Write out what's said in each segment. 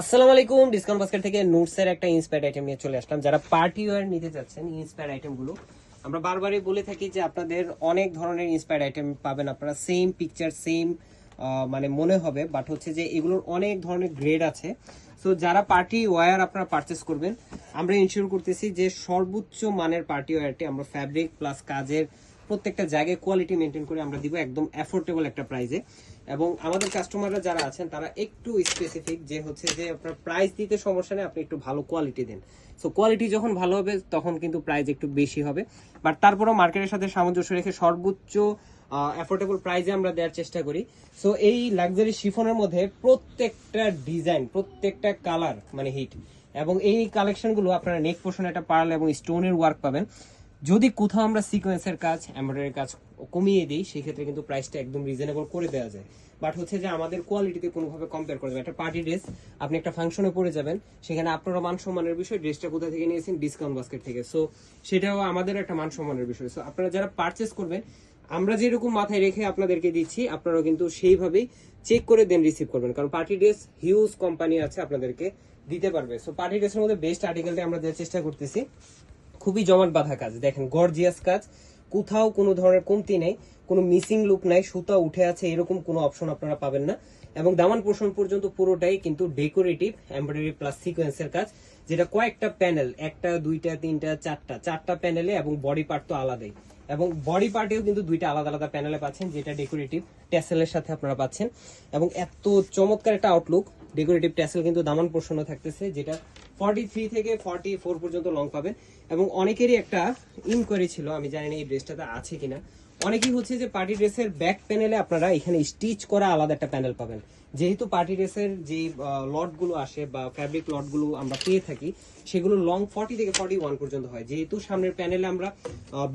আসসালামু আলাইকুম, discount basket থেকে নোটসের একটা ইন্সপায়ার্ড আইটেম নিয়ে চলে আসলাম। যারা পার্টি ওয়্যার নিতে চাচ্ছেন ইন্সপায়ার্ড আইটেমগুলো আমরা বারবারই বলে থাকি যে আপনাদের অনেক ধরনের ইন্সপায়ার্ড আইটেম পাবেন আপনারা। সেম পিকচার সেম মানে মনে হবে বাট হচ্ছে যে এগুলোর অনেক ধরনের গ্রেড আছে। সো যারা পার্টি ওয়্যার আপনারা পারচেস করবেন, আমরা ইনশিওর করতেছি যে সর্বোচ্চ মানের পার্টি ওয়্যারটি আমরা ফ্যাব্রিক প্লাস কাজের প্রত্যেকটা জায়গায় কোয়ালিটি মেনটেন করে আমরা দিব একদম অ্যাফোর্ডেবল একটা প্রাইসে এবং আমাদের কাস্টমাররা যারা আছেন, তারা একটু স্পেসিফিক যে হচ্ছে যে আপনার প্রাইস দিতে সমস্যা নেই, আপনি একটু ভালো কোয়ালিটি দেন। সো কোয়ালিটি যখন ভালো হবে, তখন কিন্তু প্রাইস একটু বেশি হবে। বাট তারপরেও মার্কেটের সাথে সামঞ্জস্য রেখে সর্বোচ্চ অ্যাফোর্ডেবল প্রাইসে আমরা দেওয়ার চেষ্টা করি। সো এই লাক্সারি শিফনের মধ্যে প্রত্যেকটা ডিজাইন প্রত্যেকটা কালার মানে হিট এবং এই কালেকশনগুলো আপনারা নেক পোর্শনে একটা পার্ল এবং স্টোনের ওয়ার্ক পাবেন। যদি কোথাও আমরা সিকোয়েন্সের কাজ এমব্রয়ডারি কাজ কমিয়ে দিই, সেক্ষেত্রে কিন্তু প্রাইসটা একদম রিজনেবল করে দেওয়া যায়। বাট হচ্ছে যে আমাদের কোয়ালিটিতে কোনোভাবে কম্পেয়ার করে দেবে একটা পার্টি ড্রেস আপনি একটা ফাংশনে পরে যাবেন, সেখানে আপনারা মান সম্মানের বিষয় ড্রেসটা কোথা থেকে নিয়েছেন? ডিসকাউন্ট বাস্কেট থেকে। সো সেটাও আমাদের একটা মান সম্মানের বিষয়। সো আপনারা যারা পারচেস করবেন, আমরা যেরকম মাথায় রেখে আপনাদেরকে দিচ্ছি, আপনারাও কিন্তু সেইভাবেই চেক করে দেন রিসিভ করবেন। কারণ পার্টি ড্রেস হিউজ কোম্পানি আছে আপনাদেরকে দিতে পারবে। সো পার্টি ড্রেসের মধ্যে বেস্ট আর্টিকেলটা আমরা দেওয়ার চেষ্টা করতেছি। খুবই জমাট বাঁধা কাজ। দেখেন গর্জিয়াস কাজ। কোথাও কোনো ধরনের কমতি নেই, কোনো মিসিং লুক নাই, সুতা উঠে আছে, এরকম কোনো অপশন আপনারা পাবেন না। এবং দামান পোষণ পর্যন্ত পুরোটাই কিন্তু ডেকোরেটিভ এমব্রয়ডারি প্লাস সিকোয়েন্সের কাজ, যেটা কয়েকটা প্যানেল একটা, দুইটা, তিনটা, চারটা চারটা প্যানেলে এবং বডি পার্ট তো আলাদাই। এবং বডি পার্টেও কিন্তু দুইটা আলাদা আলাদা প্যানেলে পাচ্ছেন, যেটা ডেকোরেটিভ ট্যাসেলের সাথে আপনারা পাচ্ছেন। এবং এত চমৎকার একটা আউটলুক ডেকোরেটিভ ট্যাসেল কিন্তু দামান পোষণও থাকতেছে, যেটা ফর্টি থ্রি থেকে ফর্টি ফোর পর্যন্ত লং পাবেন। এবং অনেকেরই একটা ইনকোয়ারি ছিল, আমি জানি না এই ড্রেসটাতে আছে কিনা। অনেকেই হচ্ছে যে পার্টি ড্রেসের ব্যাক প্যানেলে আপনারা এখানে স্টিচ করা আলাদা একটা প্যানেল পাবেন। যেহেতু পার্টি ড্রেসের যে লটগুলো আসে বা ফ্যাব্রিক লটগুলো আমরা পেয়ে থাকি, সেগুলো লং ফর্টি থেকে ফর্টি ওয়ান পর্যন্ত হয়। যেহেতু সামনের প্যানেলে আমরা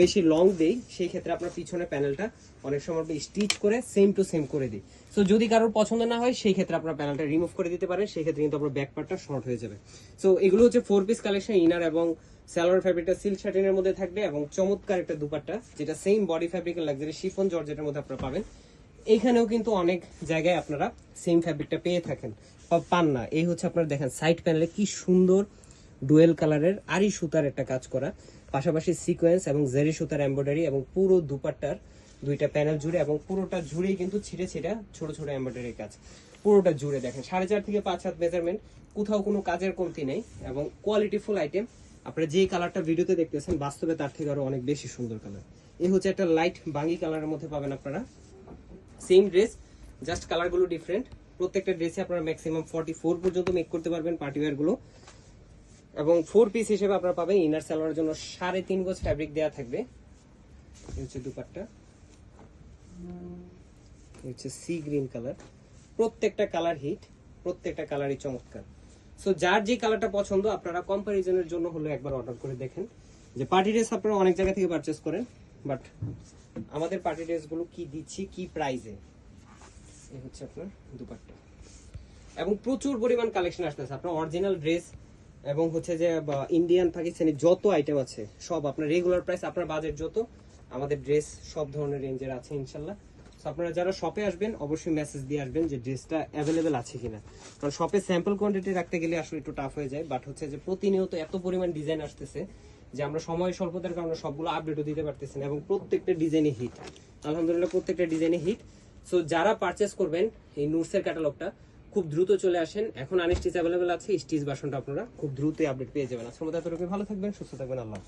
বেশি লং দেই, সেই ক্ষেত্রে আপনার পিছনের প্যানেলটা অনেক সময় স্টিচ করে সেম টু সেম করে দিই। সো যদি কারোর পছন্দ না হয়, সেই ক্ষেত্রে আপনার প্যানেলটা রিমুভ করে দিতে পারেন, সেই ক্ষেত্রে কিন্তু আপনার ব্যাক পার্টটা শর্ট হয়ে যাবে। সো এগুলো হচ্ছে ফোর পিস কালেকশন ইনার এবং স্যালোয়ার ফ্যাব্রিকটা সিল্ক শার্টিনের মধ্যে থাকবে এবং চমৎকার একটা দুপাট্টা, যেটা সেম বডি ফ্যাব্রিকের লাক্সারি শিফন জর্জেটের মধ্যে আপনারা পাবেন। এইখানেও কিন্তু অনেক জায়গায় আপনারা সেম ফ্যাব্রিকটা পেয়ে থাকেন। পান না। এই হচ্ছে আপনারা দেখেন সাইড প্যানেলে কি সুন্দর ডুয়েল কালারের আরি সুতার একটা কাজ করা। পাশাপাশি সিকোয়েন্স এবং জেরি সুতার এমব্রয়ডারি এবং পুরো দুপাট্টার দুইটা প্যানেল জুড়ে এবং পুরোটা জুড়েই কিন্তু ছিঁড়ে ছিঁড়ে ছোট ছোট এমব্রয়ডারি কাজ। পুরোটা জুড়ে দেখেন। সাড়ে চার থেকে পাঁচ হাত মেজারমেন্ট কোথাও কোনো কাজের কমতি নেই এবং কোয়ালিটিফুল আইটেম আপনারা যেই কালারটা ভিডিওতে দেখতেছেন, বাস্তবে তার থেকে আরও অনেক বেশি সুন্দর কালার এই হচ্ছে একটা লাইট বাঙ্গি কালারের মধ্যে পাবেন আপনারা। সেম ড্রেস জাস্ট কালারগুলো ডিফারেন্ট প্রত্যেকটা ড্রেসে আপনারা ম্যাক্সিমাম ফর্টি ফোর পর্যন্ত মেক করতে পারবেন পার্টি গুলো। এবং ফোর পিস হিসেবে আপনারা পাবেন ইনার সালোয়ারের জন্য সাড়ে তিন গজ ফ্যাব্রিক দেওয়া থাকবে। হচ্ছে দুপাট্টা। হচ্ছে সি গ্রিন কালার প্রত্যেকটা কালার হিট প্রত্যেকটা কালারই চমৎকার। সো যার যে কালারটা পছন্দ, আপনারা কম্পারিজনের জন্য হলো একবার অর্ডার করে দেখেন। যে পার্টি ড্রেস আপনারা অনেক জায়গা থেকে পারচেস করেন বাট আমাদের পার্টি ড্রেসগুলো কি দিচ্ছি, কি প্রাইসে এই হচ্ছে আপনার দুপাট্টা। এবং প্রচুর পরিমাণ কালেকশন আসতেছে। আপনার অরিজিনাল ড্রেস এবং হচ্ছে যে ইন্ডিয়ান পাকিস্তানি যত আইটেম আছে, সব আপনার রেগুলার প্রাইস আপনার বাজেট যত, আমাদের ড্রেস সব ধরনের রেঞ্জের আছে, ইনশাল্লাহ। আপনারা যারা শপে আসবেন, অবশ্যই মেসেজ দিয়ে আসবেন যে ড্রেসটা অ্যাভেলেবেল আছে কিনা। কারণ শপে স্যাম্পল কোয়ান্টিটি রাখতে গেলে আসলে একটু টাফ হয়ে যায় বাট হচ্ছে যে প্রতিনিয়ত এত পরিমাণ ডিজাইন আসতেছে যে আমরা সময় স্বল্পতার কারণে সবগুলো আপডেটও দিতে পারতেছি না, এবং প্রত্যেকটা ডিজাইনে হিট আলহামদুলিল্লাহ, প্রত্যেকটা ডিজাইনে হিট সো যারা পারচেস করবেন এই নুটসের ক্যাটালগটা খুব দ্রুত চলে আসেন। এখন আনস্টিচ অ্যাভেলেবেল আছে স্টিচ বাসনটা আপনারা খুব দ্রুতই আপডেট পেয়ে যাবেন। আজকের মতো এতটুকু ভালো থাকবেন, সুস্থ থাকবেন। আল্লাহ।